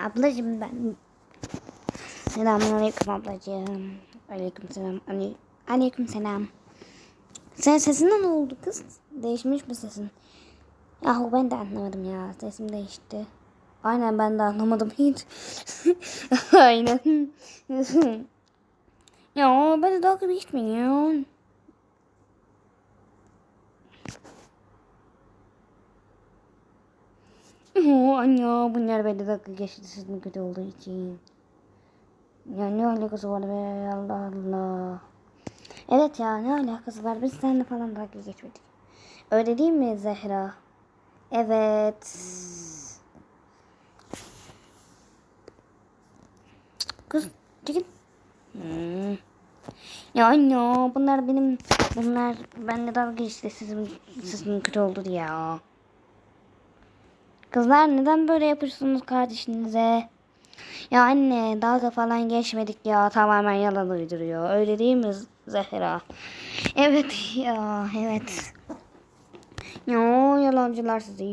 Ablacım ben. Selamünaleyküm ablacığım. Aleyküm selam. Ale Aleyküm selam. Sen sesinden ne oldu kız? Değişmiş mi sesin? Yahu ben de anlamadım ya. Sesim değişti. Aynen ben de anlamadım hiç. Aynen. ya ben de dalga geçmiyorum. Oo, anne bunlar bende dalga geçti sizin kötü olduğu için. Ya ne alakası var be Allah Allah. Evet ya ne alakası var biz seninle falan dalga geçmedik. Öyle değil mi Zehra? Evet. Kız çekil. Hmm. Ya anne bunlar benim bunlar benimle dalga geçti sizin sizin kötü oldu ya. Kızlar neden böyle yapıyorsunuz kardeşinize? Ya anne dalga falan geçmedik ya tamamen yalan uyduruyor. Öyle değil mi Zehra? Evet ya evet. Ya yalancılar sizi.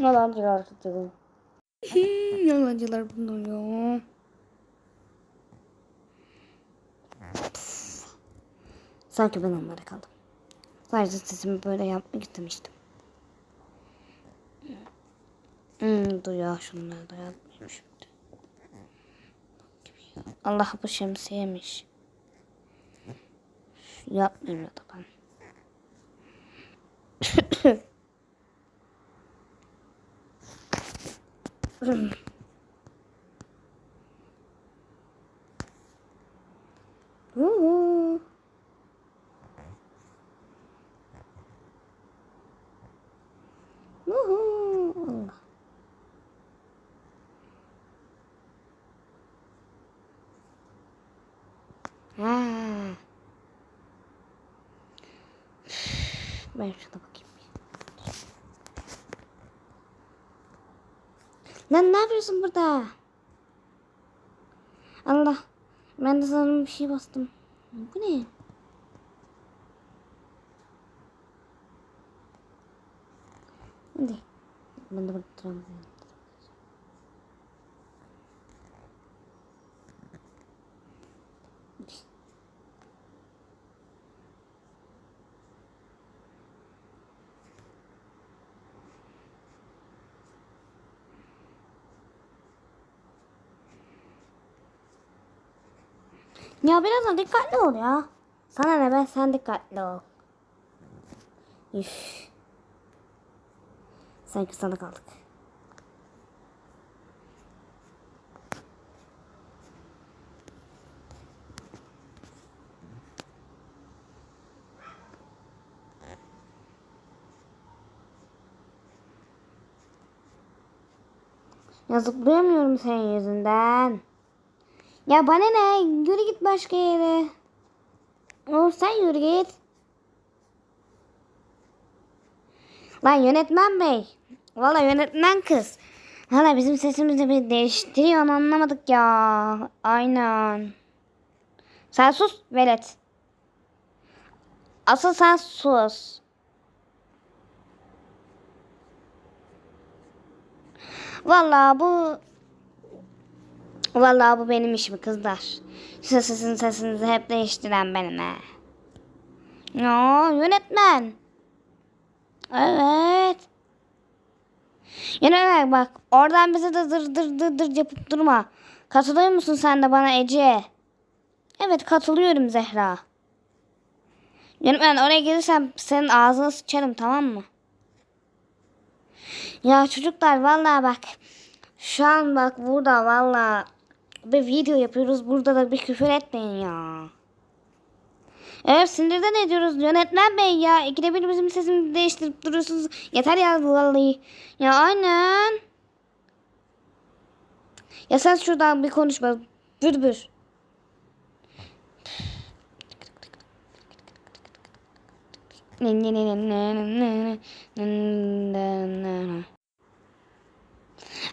Yalancılar sizi. yalancılar bunlar ya. Sanki ben onlara kaldım. Sadece sesimi böyle yapmak istemiştim. Hmm, dur ya şunları da yapmayayım şimdi. Allah bu şemsiyemiş. Yapmayayım ya da ben. Woo. Ha. Ben şuna bakayım. Lan ne yapıyorsun burada? Allah. Ben de sanırım bir şey bastım. Bu ne? Hadi. Ben de burada Ya biraz da dikkatli ol ya. Sana ne ben sen dikkatli ol. Üf. Sanki sana kaldık. Ya zıplayamıyorum senin yüzünden. Ya bana ne? Yürü git başka yere. Oğlum sen yürü git. Lan yönetmen bey. Valla yönetmen kız. Hala bizim sesimizi bir değiştiriyor anlamadık ya. Aynen. Sen sus velet. Asıl sen sus. Valla bu Vallahi bu benim işim kızlar. Sesin sesinizi hep değiştiren benim he. Ya yönetmen. Evet. Yönetmen bak oradan bize de dır dır dır dır yapıp durma. Katılıyor musun sen de bana Ece? Evet katılıyorum Zehra. Yönetmen oraya gelirsem senin ağzını sıçarım tamam mı? Ya çocuklar vallahi bak. Şu an bak burada vallahi bir video yapıyoruz. Burada da bir küfür etmeyin ya. Evet sinirden ediyoruz yönetmen bey ya. İkide bir bizim sesimizi değiştirip duruyorsunuz. Yeter ya vallahi. Ya aynen. Ya sen şuradan bir konuşma. Bürbür.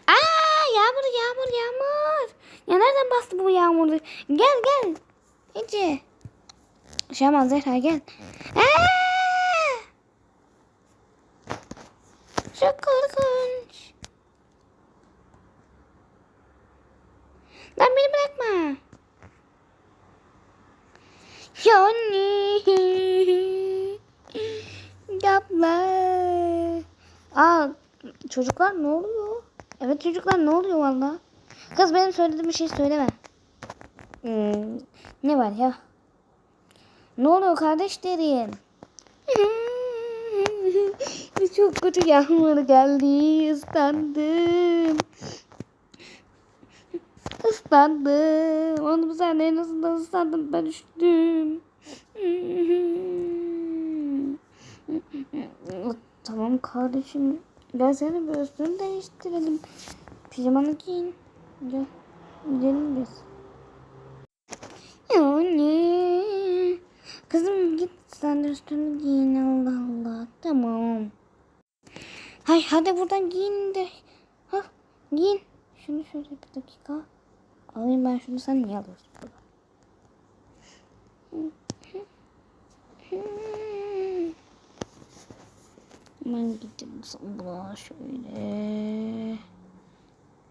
Aa yağmur yağmur yağmur. Ya nereden bastı bu yağmur? Gel gel. Ece. Şaman Zehra gel. Aa! Çok korkunç. Lan beni bırakma. Ya anne. Yapma. Aa çocuklar ne oluyor? Evet çocuklar ne oluyor valla? Kız benim söylediğim bir şey söyleme. Hmm, ne var ya? Ne oluyor kardeşlerim? Çok kötü yağmur geldi. Islandım. Islandım. Onu bu sene en azından ıslandım. Ben üşüdüm. tamam kardeşim. Gel seni bir üstünü değiştirelim. Pijamanı giyin. Gel. Gidelim biz. Ya anne. Kızım git sen de üstünü giyin Allah Allah. Tamam. Hay hadi buradan giyin de. Ha giyin. Şunu şöyle bir dakika. Alayım ben şunu sen niye alıyorsun burada? Hemen gidelim sana şöyle.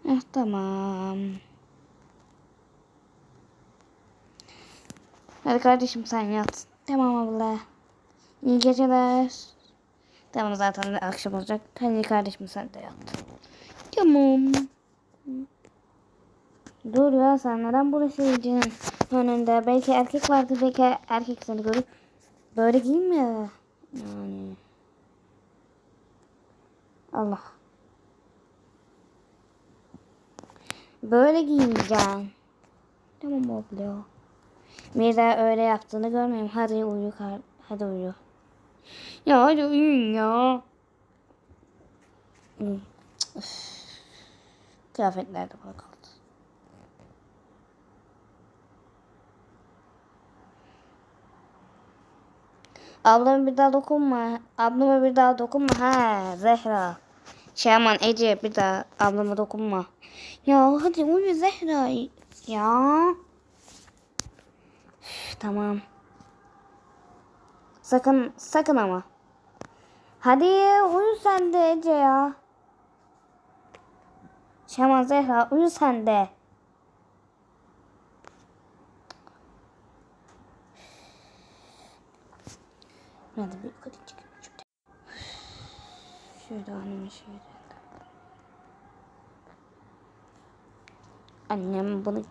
Heh, tamam. Hadi kardeşim sen yat. Tamam abla. İyi geceler. Tamam zaten akşam olacak. Hadi kardeşim sen de yat. Tamam. Dur ya sen neden bulaşıcının önünde? Belki erkek vardı belki erkek seni görür. Böyle giyinme. Yani. Allah. Böyle giyineceksin. Tamam. Bir daha öyle yaptığını görmeyeyim. Hadi uyu. Hadi uyu. Ya hadi uyuyun ya. Kıyafetler de bana. Ablama bir daha dokunma. Ablama bir daha dokunma. Ha Zehra. Şaman Ece bir daha ablama dokunma. Ya hadi uyu Zehra. Ya. Üf, tamam. Sakın sakın ama. Hadi uyu sen de Ece ya. Şaman Zehra uyu sen de. Hadi bir yukarı. Şöyle anneme şöyle. Annem bunu.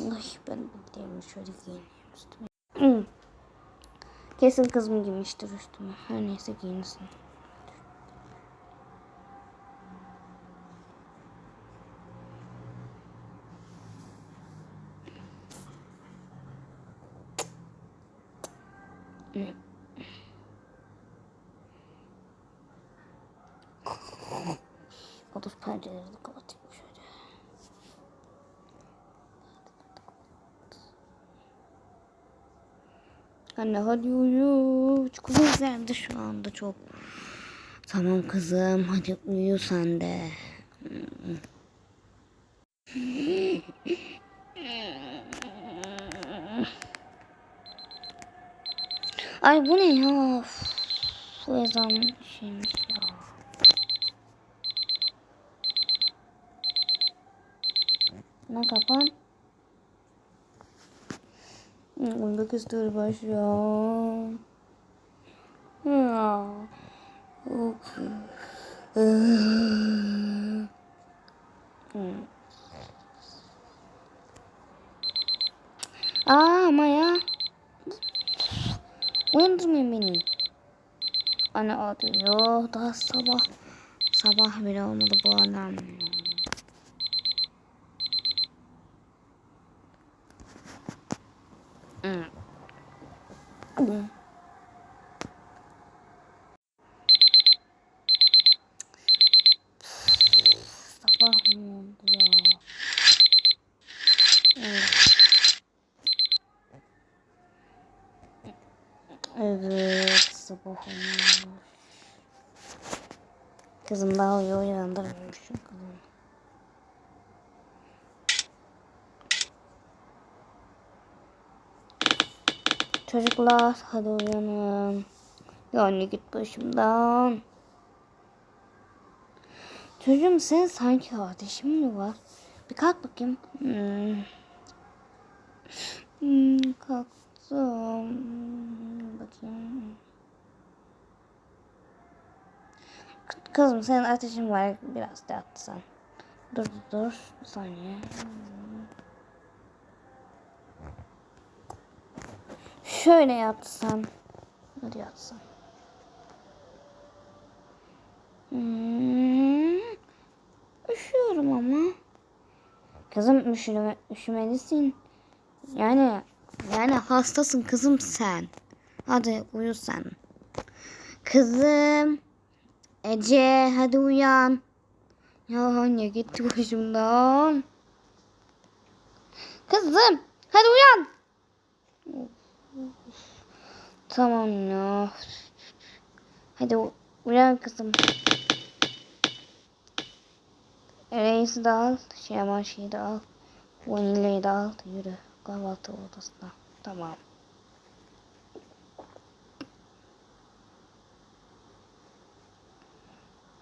Ay ben gideyim şöyle giyineyim üstüme. Kesin kızım giymiştir üstüme. Her neyse giyinsin. Hı. Otur perdeleri de kapatayım şöyle. Anne hadi uyu. Çok güzeldi şu anda çok. Tamam kızım hadi uyu sen de. Ay bu ne ya? Bu ezan şeymiş ya. Ne kapan? Uyumak istiyorum baş ya. Hmm. Aa ama ya. Uyandırmayın beni. Anne arıyor. Daha sabah. Sabah bile olmadı bu alarm. Hmm. Hmm. Sabah mı oldu ya? Evet. Evet sabah olmuş. Kızım daha iyi uyandırmışım kızım. Çocuklar hadi uyanın. Yani git başımdan. Çocuğum sen sanki kardeşin mi var? Bir kalk bakayım. Hmm. Hmm, kalktım. Bakayım. Kızım senin ateşin var. Biraz da yatsan. Dur dur dur. Bir saniye. Şöyle yatsan. Hadi yatsan. Hmm. Üşüyorum ama. Kızım üşüme, üşümelisin. Yani yani hastasın kızım sen. Hadi uyu sen. Kızım. Ece hadi uyan. Ya anne gitti başımdan. Kızım hadi uyan. Tamam ya. Hadi uyan kızım. Reis'i de al. Aman şeyi de al. Vanilyayı da al. Yürü. Kahvaltı odasına. Tamam.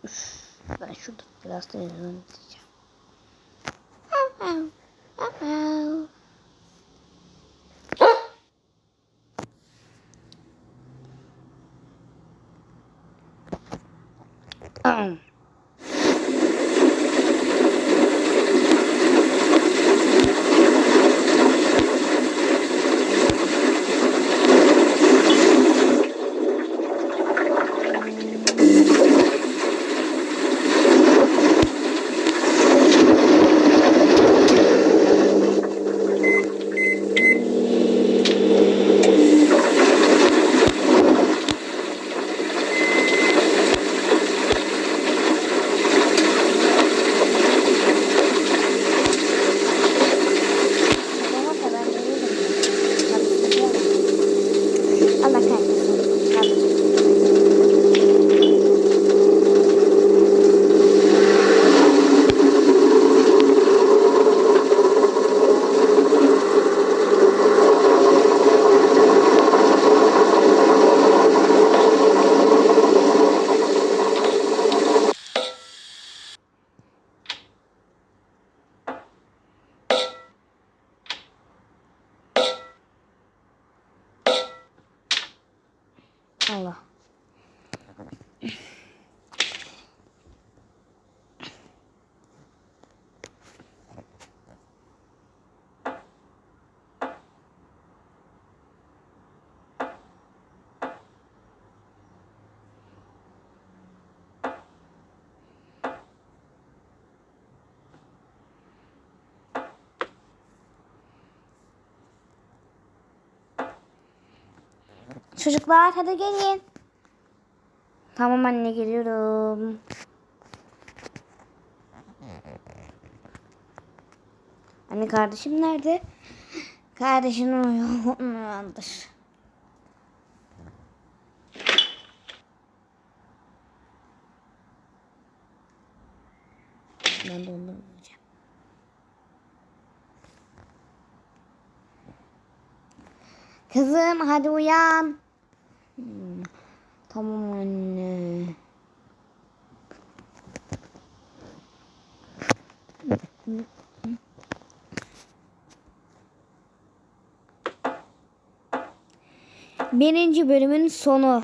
Üf, ben şurada biraz televizyon izleyeceğim. Allah. Çocuklar hadi gelin. Tamam anne geliyorum. Anne kardeşim nerede? Kardeşim uyuyor. Uyandır. Ben ondan uyuyacağım. Kızım hadi uyan. Tamam anne. Birinci bölümün sonu.